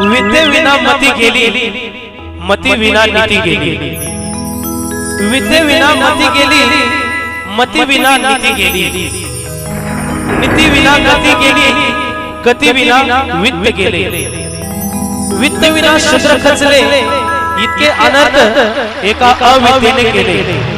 विद्येविना मती गेली. मती विना नीती गेली. विद्येविना मती गेली. मती विना नीती गेली. नीती विना गती गेली. गती विना वित्त गेले. वित्त विना शूद्र खचले. इतके अनर्थ एका अविद्येने केले.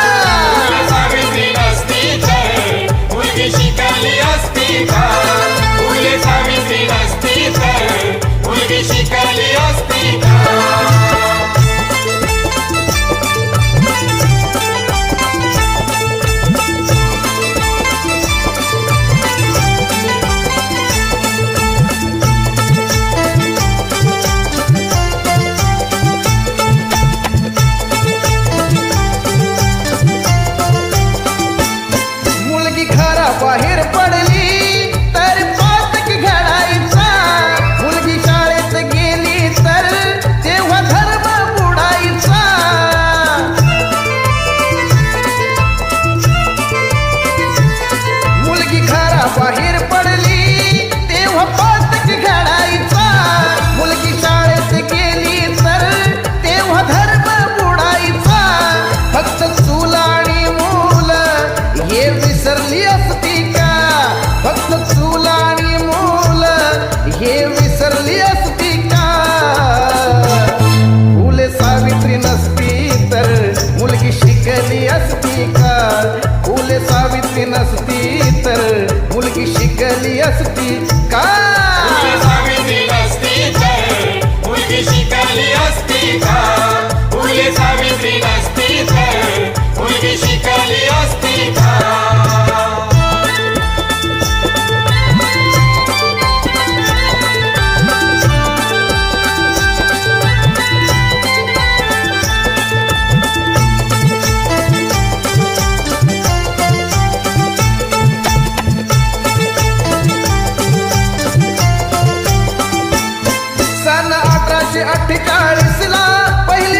सावित्री नसती तर मुलगी शिकली असती. का अठ्ठेचाळीस ला पहिली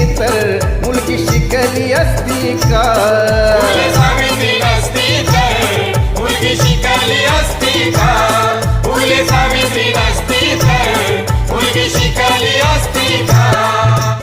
असती तर मुलगी शिकली असती का? मुलगी शिकली असती